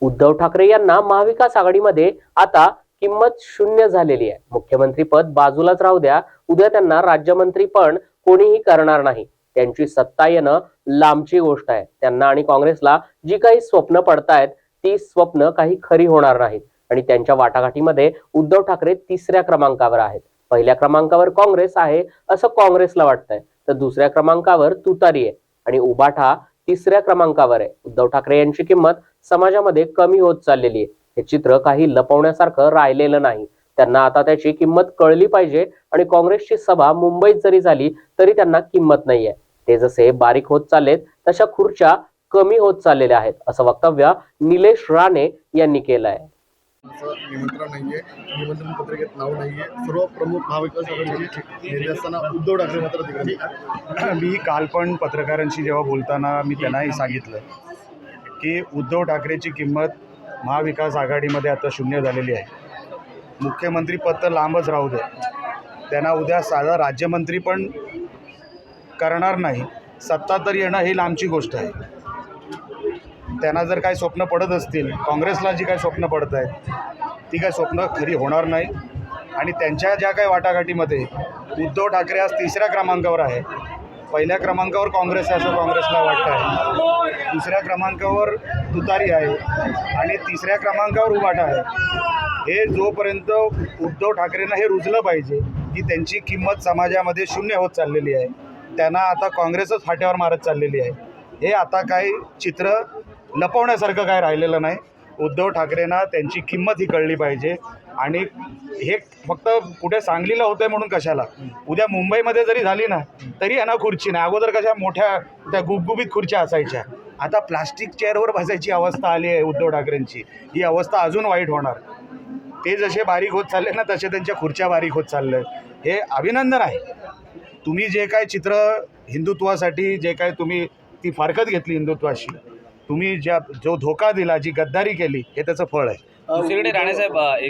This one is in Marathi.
उद्धव ठाकरे यांना महाविकास आघाडीमध्ये आता किंमत शून्य झालेली आहे. मुख्यमंत्री पद बाजूलाच राहू द्या उद्या त्यांना राज्यमंत्री पण कोणीही करणार नाही. त्यांची सत्ता येणं लांबची गोष्ट आहे. त्यांना आणि काँग्रेसला जी काही स्वप्न पडतायत ती स्वप्न काही खरी होणार नाहीत. आणि त्यांच्या वाटाघाटीमध्ये उद्धव ठाकरे तिसऱ्या क्रमांकावर आहेत. पहिल्या क्रमांकावर काँग्रेस आहे असं काँग्रेसला वाटतंय. तर दुसऱ्या क्रमांकावर तुतारी आहे. आणि उबाठा तिसऱ्या क्रमांकावर आहे. उद्धव ठाकरे यांची किंमत समाजामध्ये कमी होत चाललेली आहे. हे चित्र काही लपवण्यासारखं राहिलेलं नाही. त्यांना आता त्याची किंमत कळली पाहिजे आणि काँग्रेसची सभा मुंबईत जरी झाली तरी त्यांना किंमत नाहीये. ते जसे बारीक होत चाललेत तशा खुर्च्या कमी होत चाललेल्या आहेत असं वक्तव्य निलेश राणे यांनी केलं आहे निमंत्रण नाहीये निमंत्रण पत्रिकेत नाव नाहीये. सर्व प्रमुख महाविकास आघाडीचे नेते असताना उद्धव ठाकरे मात्र तिकडे नाही. मी काल पण पत्रकारांशी जेव्हा बोलताना मी त्यांनाही सांगितलं की उद्धव ठाकरेची किंमत महाविकास आघाडीमध्ये आता शून्य झालेली आहे. मुख्यमंत्रीपद तर लांबच राहू दे. त्यांना उद्या साधा राज्यमंत्री पण करणार नाही. सत्ता तर येणं ही लांबची गोष्ट आहे. त्यांना जर काही स्वप्न पडत असतील काँग्रेसला जी काही स्वप्न पडत आहेत ती काही स्वप्न खरी होणार नाही. आणि त्यांच्या ज्या काही वाटाघाटीमध्ये उद्धव ठाकरे आज तिसऱ्या क्रमांकावर आहे. पहिल्या क्रमांकावर काँग्रेस आहे असं काँग्रेसला वाटतं आहे दुसऱ्या क्रमांकावर तुतारी आहे आणि तिसऱ्या क्रमांकावर उभाटा आहे. हे जोपर्यंत उद्धव ठाकरेंना हे रुजलं पाहिजे की त्यांची किंमत समाजामध्ये शून्य होत चाललेली आहे त्यांना आता काँग्रेसच फाट्यावर मारत चाललेली आहे. हे आता काही चित्र लपवण्यासारखं काय राहिलेलं नाही. उद्धव ठाकरेंना त्यांची किंमत ही कळली पाहिजे आणि हे फक्त कुठे सांगलीला होतं आहे म्हणून कशाला? उद्या मुंबईमध्ये जरी झाली ना तरी यांना खुर्ची नाही. अगोदर कशा मोठ्या त्या गुबगुबीत खुर्च्या असायच्या. आता प्लास्टिक चेअरवर बसायची अवस्था आली आहे उद्धव ठाकरेंची. ही अवस्था अजून वाईट होणार. ते जसे बारीक होत चालले ना तसे त्यांच्या खुर्च्या बारीक होत चालल्या आहेत. हे अभिनंदन आहे. तुम्ही जे काय चित्र हिंदुत्वासाठी जे काय तुम्ही ती फारकत घेतली हिंदुत्वाशी. तुम्ही ज्या जो धोका दिला जी गद्दारी केली हे त्याचं फळ आहे. दुसरीकडे राणेसाहेब एक